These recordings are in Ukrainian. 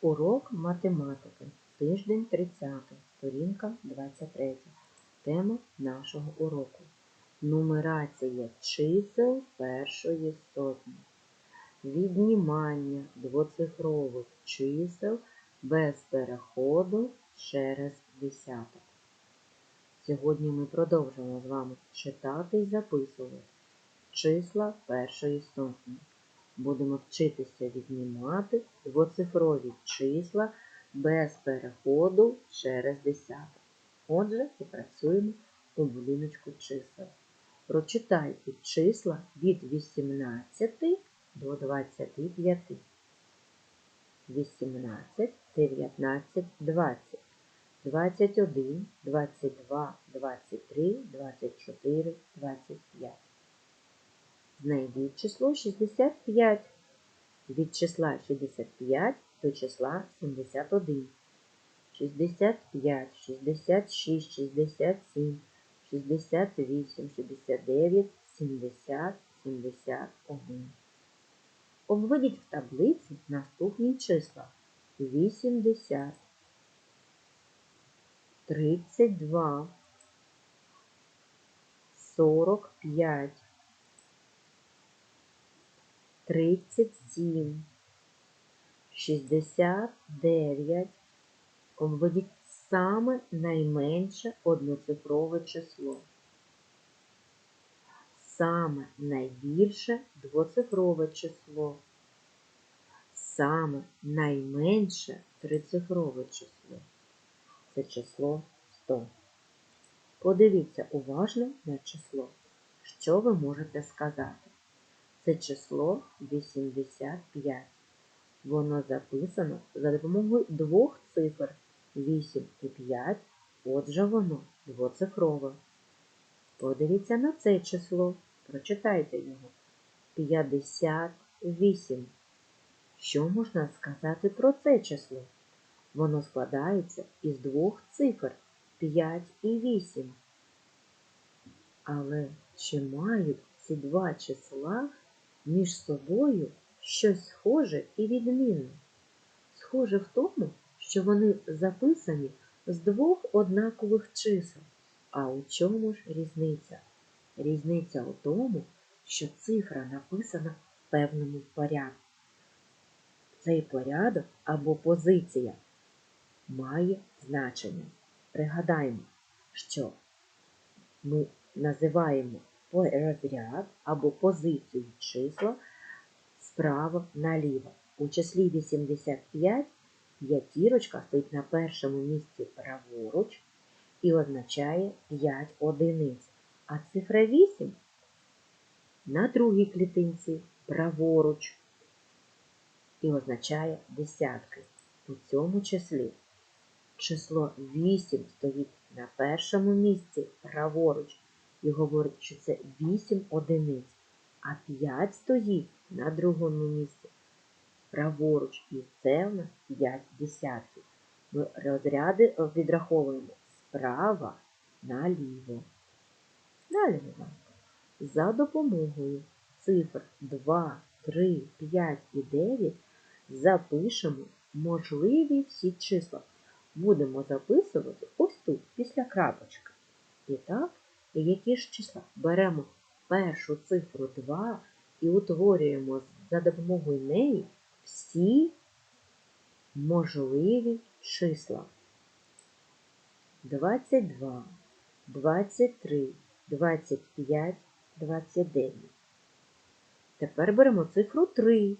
Урок математики. Тиждень 30, сторінка 23. Тема нашого уроку. Нумерація чисел першої сотні. Віднімання двоцифрових чисел без переходу через десяток. Сьогодні ми продовжимо з вами читати і записувати числа першої сотні. Будемо вчитися віднімати двоцифрові числа без переходу через десяток. Отже, і працюємо у будиночку чисел. Прочитайте числа від 18 до 25. 18, 19, 20, 21, 22, 23, 24, 25. Знайдіть число 65. Від числа 65 до числа 71. 65, 66, 67, 68, 69, 70, 71. Обведіть в таблиці наступні числа. 80, 32, 45, 37, 69. Обведіть саме найменше одноцифрове число. Саме найбільше двоцифрове число. Саме найменше трицифрове число. Це число 100. Подивіться уважно на число. Що ви можете сказати? Це число 85. Воно записано за допомогою двох цифр 8 і 5, отже воно двоцифрове. Подивіться на це число, прочитайте його. 58. Що можна сказати про це число? Воно складається із двох цифр 5 і 8. Але чи мають ці два числа між собою щось схоже і відмінне? Схоже в тому, що вони записані з двох однакових чисел. А у чому ж різниця? Різниця у тому, що цифра написана в певному порядку. Цей порядок або позиція має значення. Пригадаємо, що ми називаємо розряд або позицію числа справа наліво. У числі 85 п'ятірочка стоїть на першому місці праворуч і означає 5 одиниць. А цифра 8 на другій клітинці праворуч і означає десятки. У цьому числі число 8 стоїть на першому місці праворуч і говорить, що це 8 одиниць, а 5 стоїть на другому місці праворуч, і це в нас 5 десятків. Ми розряди відраховуємо справа наліво. Далі, ласка, за допомогою цифр 2, 3, 5 і 9 запишемо можливі всі числа. Будемо записувати ось тут, після крапочки. І так, які ж числа? Беремо першу цифру 2 і утворюємо за допомогою неї всі можливі числа. 22, 23, 25, 29. Тепер беремо цифру 3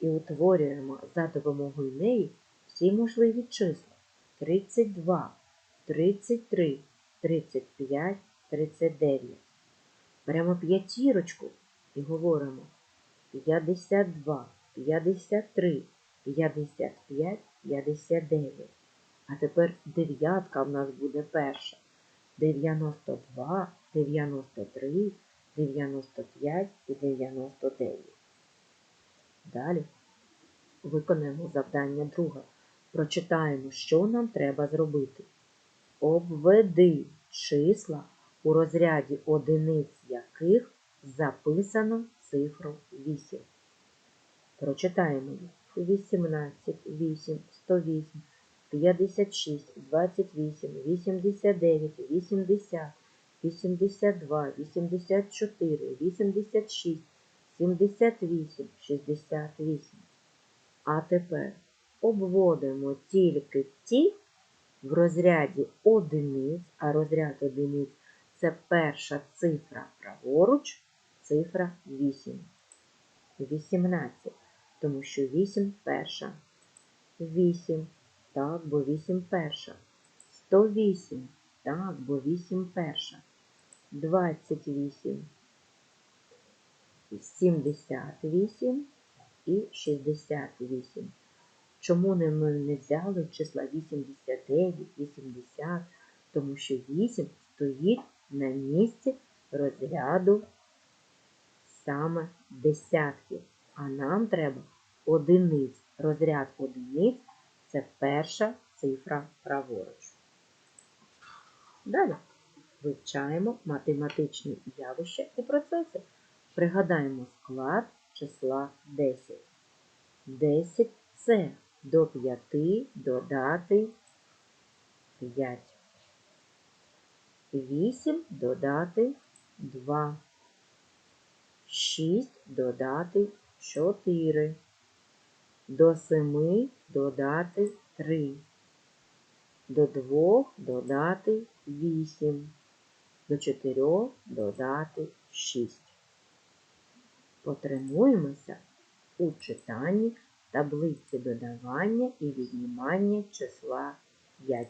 і утворюємо за допомогою неї всі можливі числа. 32, 33, 35, 39. Беремо п'ятірочку і говоримо 52, 53, 55, 59. А тепер дев'ятка в нас буде перша. 92, 93, 95 і 99. Далі виконаємо завдання друге. Прочитаємо, що нам треба зробити. Обведи числа, у розряді одиниць яких записано цифру 8. Прочитаємо їх. 18, 8, 108, 56, 28, 89, 80, 82, 84, 86, 78, 68. А тепер обводимо тільки ті в розряді одиниць, а розряд одиниць це перша цифра праворуч, цифра 8. 18, тому що 8 перша. 8, так, бо 8 перша. 108, так, бо 8 перша. 28, 78 і 68. Чому ми не взяли числа 89, 80? Тому що 8 стоїть на місці розряду саме десятків. А нам треба одиниць. Розряд одиниць це перша цифра праворуч. Далі вивчаємо математичні явища і процеси. Пригадаємо склад числа 10. 10 це до 5 додати 5. 8 додати 2. 6 додати 4. До 7 додати 3. До 2 додати 8. До 4 додати 6. Потренуємося у читанні таблиці додавання і віднімання числа 5.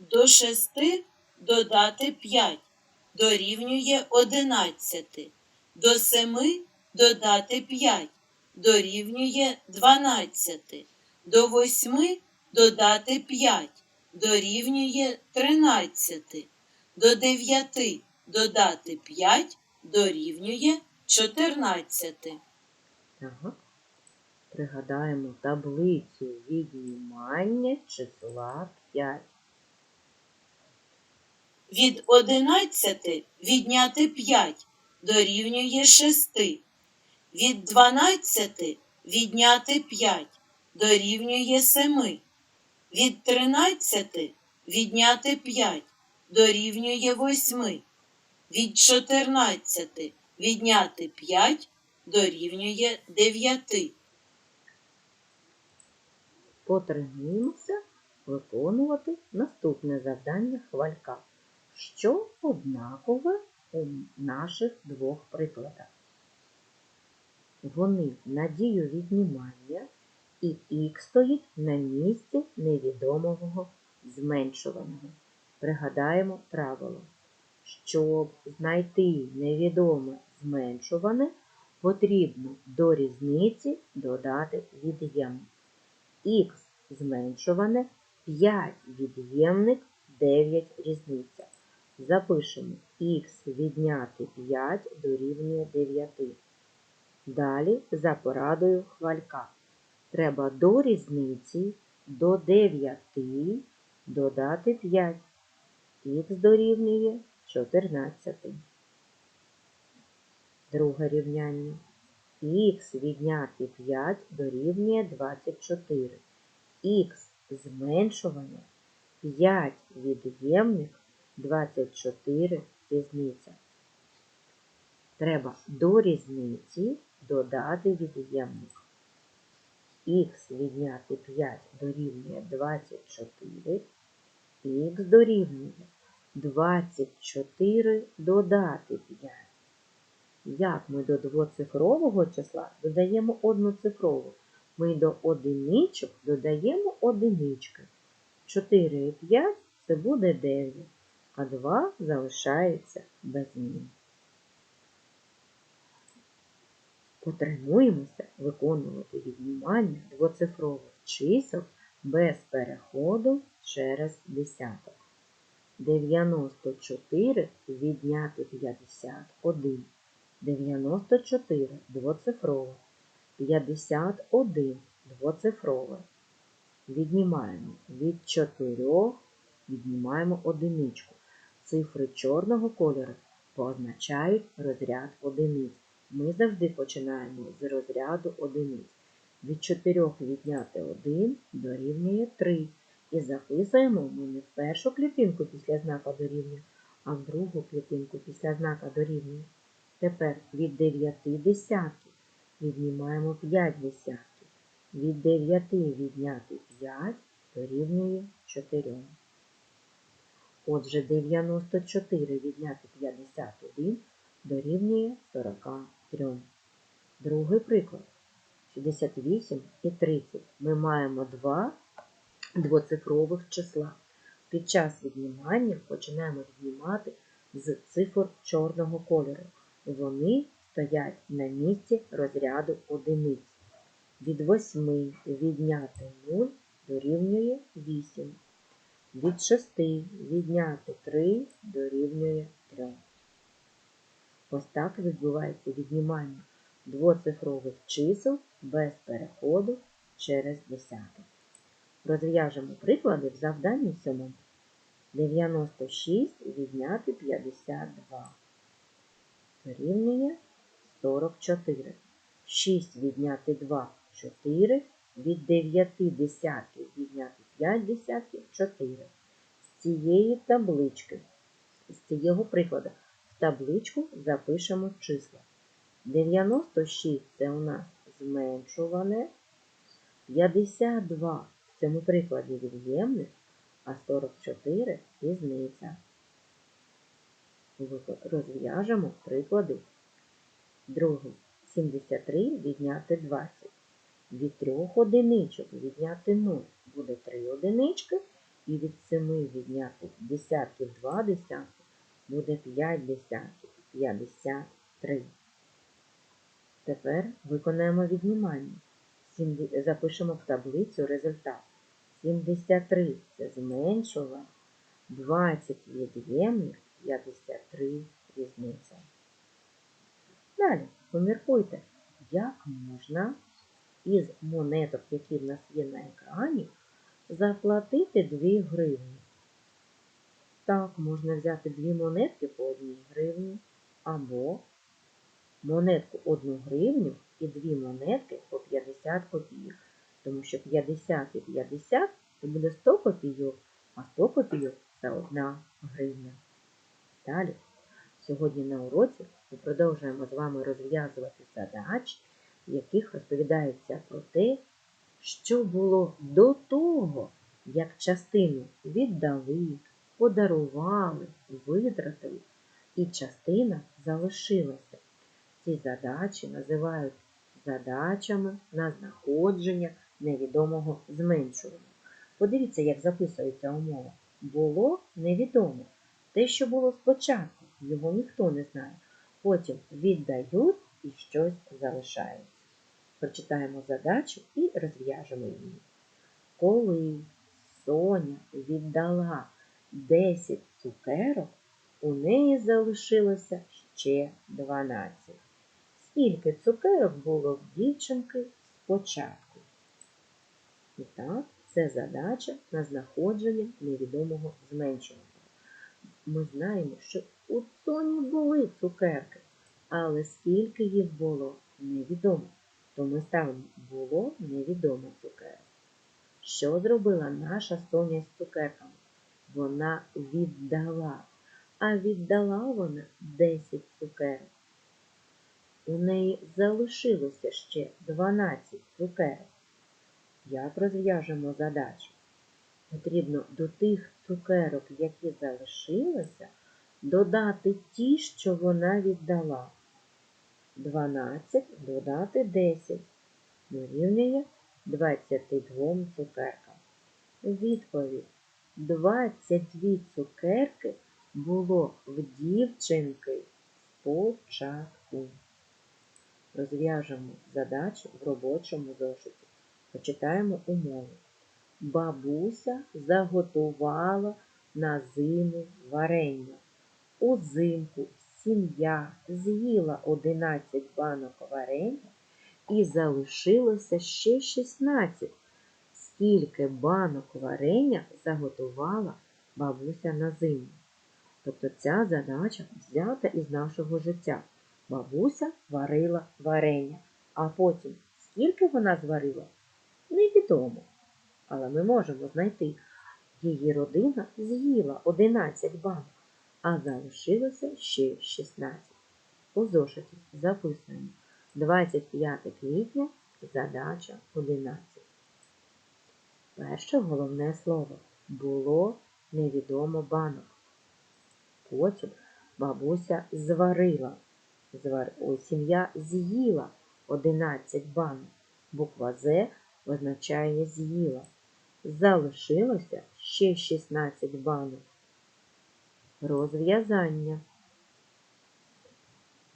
До шести додати п'ять дорівнює одинадцяти. До семи додати п'ять дорівнює дванадцяти. До восьми додати п'ять дорівнює тринадцяти. До дев'яти додати п'ять дорівнює чотирнадцяти. Ага. Пригадаємо таблицю віднімання числа 5. Від одинадцяти відняти п'ять дорівнює шести. Від дванадцяти відняти п'ять дорівнює семи. Від тринадцяти відняти п'ять дорівнює восьми. Від чотирнадцяти відняти п'ять дорівнює дев'яти. Потренуємося виконувати наступне завдання хвалька, що однакове у наших двох прикладах. Вони на дію віднімання і х стоїть на місці невідомого зменшуваного. Пригадаємо правило. Щоб знайти невідоме зменшуване, потрібно до різниці додати від'ємник. Х зменшуване, 5 від'ємник, 9 різниця. Запишемо х відняти 5 дорівнює 9. Далі за порадою хвалька. Треба до різниці до 9 додати 5. Х дорівнює 14. Друге рівняння. Х відняти 5 дорівнює 24. Х зменшування 5 від'ємник 24 різниця. Треба до різниці додати від'ємник. Х відняти 5 дорівнює 24. Х дорівнює 24 додати 5. Як ми до двоцифрового числа додаємо одноцифрову? Ми до одиничок додаємо одинички. 4 і 5 це буде 9, а 2 залишається без змін. Потренуємося виконувати віднімання двоцифрових чисел без переходу через десяток. 94 відняти 51. 94 двоцифрове. 51 двоцифрове. Віднімаємо від 4, віднімаємо одиничку. Цифри чорного кольору позначають розряд одиниць. Ми завжди починаємо з розряду одиниць. Від 4 відняти 1 дорівнює 3. І записуємо ми не в першу клітинку після знака дорівнює, а в другу клітинку після знака дорівнює. Тепер від 9 десятків віднімаємо 5 десятків. Від 9 відняти 5 дорівнює 4. Отже, 94 відняти 51 дорівнює 43. Другий приклад. 68 і 30. Ми маємо два двоцифрових числа. Під час віднімання починаємо віднімати з цифр чорного кольору. Вони стоять на місці розряду одиниць. Від 8 відняти 0 дорівнює 8. Від 6 відняти 3 дорівнює 3. Ось так відбувається віднімання двоцифрових чисел без переходу через десяток. Розв'яжемо приклади в завданні сьомому. 96 відняти 52. Дорівнює 44. 6 відняти 2 4. Від 9 десятків відняти 5 десятків 4. З цієї таблички, з цього прикладу, в табличку запишемо числа. 96 це у нас зменшуване, 52 в цьому прикладі від'ємник, а 44 різниця. Розв'яжемо приклади. Другий 73 відняти 20. Від 3 одиничок відняти 0 буде 3 одинички, і від 7 відняти десятків 2 десятки буде 5 десятків 53. Тепер виконаємо віднімання. Запишемо в таблицю результат. 73 це зменшуване, 20 від'ємник, 53 різниця. Далі поміркуйте, як можна із монеток, які в нас є на екрані, заплатити 2 гривні. Так, можна взяти дві монетки по 1 гривні або монетку 1 гривню і дві монетки по 50 копійок. Тому що 50 і 50 це буде 100 копійок, а 100 копійок це 1 гривня. Далі, сьогодні на уроці ми продовжуємо з вами розв'язувати задачі, в яких розповідається про те, що було до того, як частину віддали, подарували, витратили, і частина залишилася. Ці задачі називають задачами на знаходження невідомого зменшування. Подивіться, як записується умова. Було невідомо. Те, що було спочатку, його ніхто не знає. Потім віддають і щось залишається. Прочитаємо задачу і розв'яжемо її. Коли Соня віддала 10 цукерок, у неї залишилося ще 12. Скільки цукерок було в дівчинки спочатку? І так, це задача на знаходження невідомого зменшування. Ми знаємо, що у Соні були цукерки, але скільки їх було невідомо. То ми було невідомо цукерок. Що зробила наша Соня з цукерками? Вона віддала. А віддала вона 10 цукерок. У неї залишилося ще 12 цукерок. Як розв'яжемо задачу? Потрібно до тих цукерок, які залишилися, додати ті, що вона віддала. 12 додати 10 дорівнює 22 цукеркам. Відповідь 22 цукерки було в дівчинки спочатку. Розв'яжемо задачу в робочому зошиті. Почитаємо умову. Бабуся заготувала на зиму варення. Узимку сім'я з'їла 11 банок варення і залишилося ще 16. Скільки банок варення заготувала бабуся на зиму? Тобто ця задача взята із нашого життя. Бабуся варила варення, а потім скільки вона зварила? Невідомо. Але ми можемо знайти. Її родина з'їла 11 банок, а залишилося ще 16. У зошиті записуємо 25 квітня, задача 11. Перше головне слово було невідомо банок. Потім бабуся зварила. Звар... Ой, сім'я з'їла 11 банок. Буква З означає з'їла. Залишилося ще 16 банок. Розв'язання.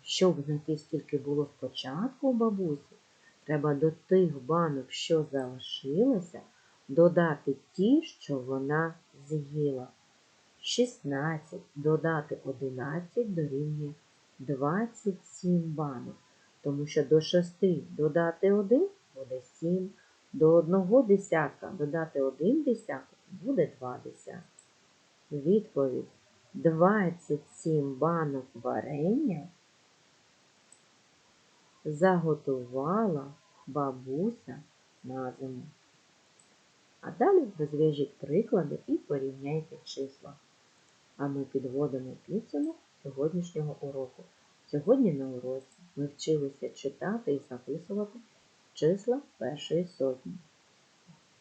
Щоб знайти, скільки було спочатку у бабусі, треба до тих банок, що залишилося, додати ті, що вона з'їла. 16 додати 11 дорівнює 27 банок, тому що до 6 додати 1 буде 7, до 1 десятка додати 1 десяток буде 2 десятки. Відповідь 27 банок варення заготувала бабуся на зиму. А далі розв'яжіть приклади і порівняйте числа. А ми підводимо підсумок сьогоднішнього уроку. Сьогодні на уроці ми вчилися читати і записувати числа першої сотні.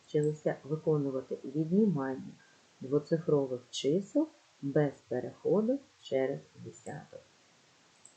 Вчилися виконувати віднімання двоцифрових чисел без переходу через десяток.